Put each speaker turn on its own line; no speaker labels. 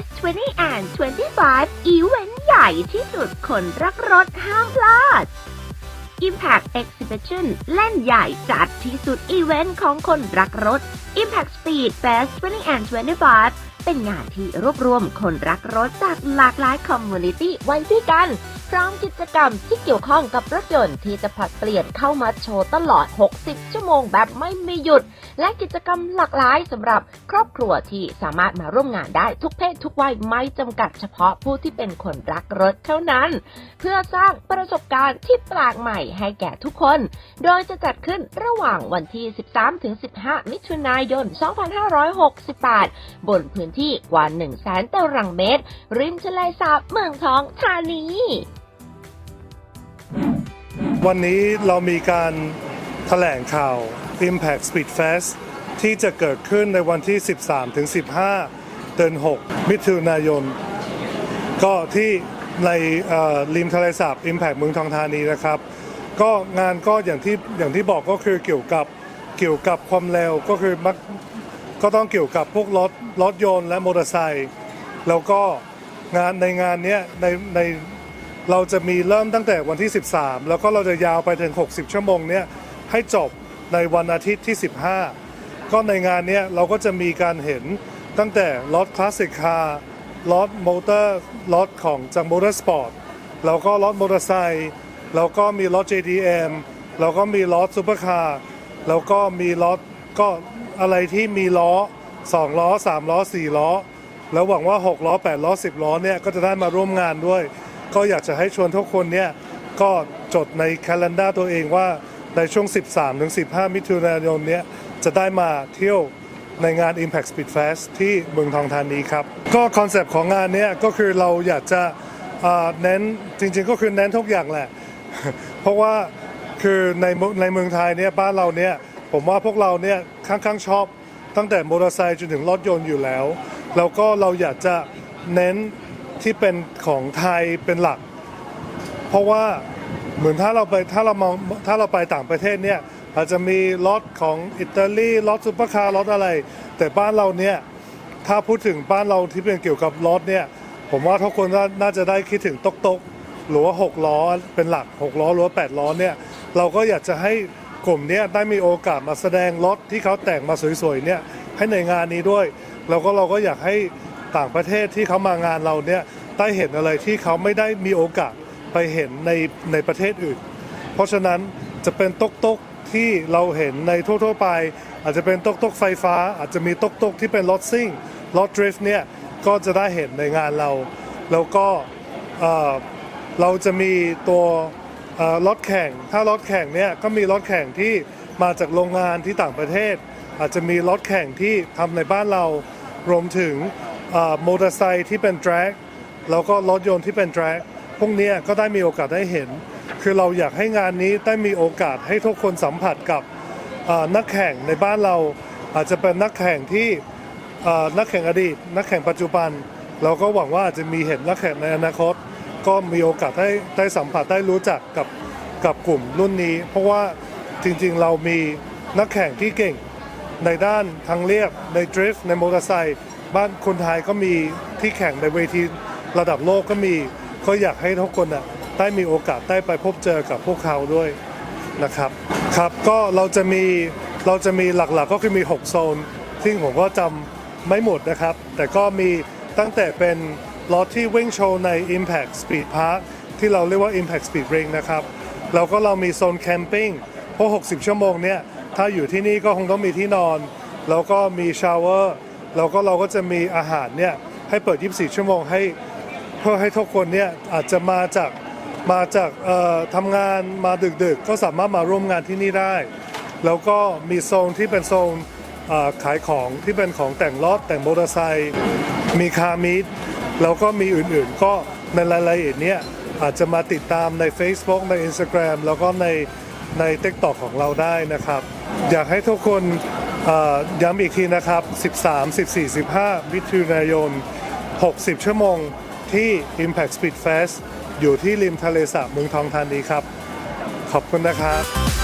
S20 and 25 อีเวนต์ใหญ่ที่สุดคนรักรถห้ามพลาด Impact Exhibition เล่นใหญ่จัดที่สุดอีเวนต์ของคนรักรถ Impact Speed Fest 20 and 25 เป็นงานที่รวบรวมคนรักรถจากหลากหลายคอมมูนิตี้ไว้ด้วยกัน ร้อมกิจกรรมที่เกี่ยวข้องกับรถยนต์ที่จะผลัดเปลี่ยนเข้ามาโชว์ตลอด 60 ชั่วโมงแบบไม่มีหยุด และกิจกรรมหลากหลายสำหรับครอบครัวที่สามารถมาร่วมงานได้ทุกเพศทุกวัยไม่จำกัดเฉพาะผู้ที่เป็นคนรักรถเท่านั้น เพื่อสร้างประสบการณ์ที่แปลกใหม่ให้แก่ทุกคน โดยจะจัดขึ้นระหว่างวันที่ 13-15 มิถุนายน 2568 บนพื้นที่กว่า 1 0 0 0 0แสนตารางเมตร ริมทะเลสาบเมืองทองธานี
วันนี้เรามีการแถลงข่าว Impact Speed Fest ที่จะเกิดขึ้นในวันที่ 13 ถึง 15 เดือน 6 มิถุนายน ก็ที่ในริมทะเลสาบ Impact เมืองทองธานีนะครับ ก็งานก็อย่างที่อย่างที่บอกก็คือเกี่ยวกับเกี่ยวกับความเร็วก็คือมักก็ต้องเกี่ยวกับพวกรถรถยนต์และมอเตอร์ไซค์แล้วก็งานในงานเนี้ยในใน เราจะมีเริ่มตั้งแต่วันที่ 13 แล้วก็เราจะยาวไปถึง 60 ชั่วโมงเนี่ยให้จบในวันอาทิตย์ที่ 15 ก็ในงานเนี้ยเราก็จะมีการเห็นตั้งแต่รถคลาสสิกคาร์รถมอเตอร์รถของจากมอเตอร์สปอร์ตแล้วก็รถมอเตอร์ไซค์แล้วก็มีรถ JDM แล้วก็มีรถซูเปอร์คาร์แล้วก็มีรถก็อะไรที่มีล้อ 2 ล้อ 3 ล้อ 4 ล้อ แล้วหวังว่า 6 ล้อ 8 ล้อ 10 ล้อเนี่ยก็จะได้มาร่วมงานด้วย ก็อยากจะให้ชวนทุกคนเนี่ยก็จดใน calendar ตัวเองว่าในช่วง 13ถึง15 มิถุนายนเนี้ยจะได้มาเที่ยวในงาน Impact Speed Fest ที่เมืองทองธานีครับ ก็คอนเซปต์ของงานเนี้ยก็คือเราอยากจะเน้นจริงๆ ก็คือเน้นทุกอย่างแหละ เพราะว่าคือในในเมืองไทยเนี่ยบ้านเราเนี่ยผมว่าพวกเราเนี่ยค่อนข้างชอบตั้งแต่มอเตอร์ไซค์จนถึงรถยนต์อยู่แล้ว แล้วก็เราอยากจะเน้น ที่เป็นของไทยเป็นหลัก เพราะว่าเหมือนถ้าเราไปถ้าเรามองถ้าเราไปต่างประเทศเนี่ยอาจจะมีรถของอิตาลีรถซุปเปอร์คาร์รถอะไร แต่บ้านเราเนี่ยถ้าพูดถึงบ้านเราที่เป็นเกี่ยวกับรถเนี่ยผมว่าทุกคนน่าจะได้คิดถึงตกตกหรือว่า6ล้อเป็นหลัก 6 ล้อหรือว่า8ล้อเนี่ยเราก็อยากจะให้กลุ่มเนี้ยได้มีโอกาสมาแสดงรถที่เขาแต่งมาสวยๆเนี่ยให้ในงานนี้ด้วย แล้วก็เราก็อยากให้ ต่างประเทศที่เขามางานเราเนี่ยได้เห็นอะไรที่เขาไม่ได้มีโอกาสไปเห็นในในประเทศอื่น เพราะฉะนั้นจะเป็นตกตกที่เราเห็นในทั่วๆไป อาจจะเป็นตกตกไฟฟ้า อาจจะมีตกตกที่เป็นรถซิ่งรถดริฟต์เนี่ยก็จะได้เห็นในงานเรา แล้วก็เราจะมีตัวรถแข่ง ถ้ารถแข่งเนี่ยก็มีรถแข่งที่มาจากโรงงานที่ต่างประเทศ อาจจะมีรถแข่งที่ทำในบ้านเรารวมถึง มอเตอร์ไซค์ที่เป็นดรกแล้วก็รถยนต์ที่เป็นดรกพวกนี้ก็ได้มีโอกาสได้เห็น คือเราอยากให้งานนี้ได้มีโอกาสให้ทุกคนสัมผัสกับนักแข่งในบ้านเราอาจจะเป็นนักแข่งที่นักแข่งอดีต นักแข่งปัจจุบัน เราก็หวังว่าอาจจะมีเห็นนักแข่งในอนาคต ก็มีโอกาสได้ได้สัมผัสได้รู้จักกับกับกลุ่มรุ่นนี้ เพราะว่าจริงๆเรามีนักแข่งที่เก่งในด้านทางเรียบในดริฟต์ในมอเตอร์ไซค์ บ้านคนไทยก็มีที่แข่งในเวทีระดับโลกก็มีก็อยากให้ทุกคนอะได้มีโอกาสได้ไปพบเจอกับพวกเขาด้วยนะครับครับก็เราจะมีเราจะมีหลักๆก็คือมี 6 โซน ซึ่งผมก็จำไม่หมดนะครับ แต่ก็มีตั้งแต่เป็นรถที่วิ่งโชว์ใน Impact Speed Park ที่เราเรียกว่า Impact Speed Ring นะครับแล้วก็เรามีโซนแคมปิ้งเพราะ60 ชั่วโมงเนี่ยถ้าอยู่ที่นี่ก็คงต้องมีที่นอน แล้วก็มีชาวเวอร์ แล้วก็เราก็จะมีอาหารเนี่ยให้เปิด 24 ชั่วโมงให้เพื่อให้ทุกคนเนี่ยอาจจะมาจากมาจากทำงานมาดึกๆ ก็สามารถมาร่วมงานที่นี่ได้ แล้วก็มีโซนที่เป็นโซนขายของที่เป็นของแต่งรถแต่งมอเตอร์ไซค์มีคาร์มีดแล้วก็มีอื่นๆ ก็ในรายละเอียดเนี่ยอาจจะมาติดตามใน Facebook ใน Instagram แล้วก็ในใน TikTok ของเราได้นะครับ อยากให้ทุกคน ย้ำอีกทีนะครับ 13 14 15 มิถุนายน 60 ชั่วโมงที่ Impact Speed Fest อยู่ที่ริมทะเลสาบเมืองทองธานีครับ ขอบคุณนะครับ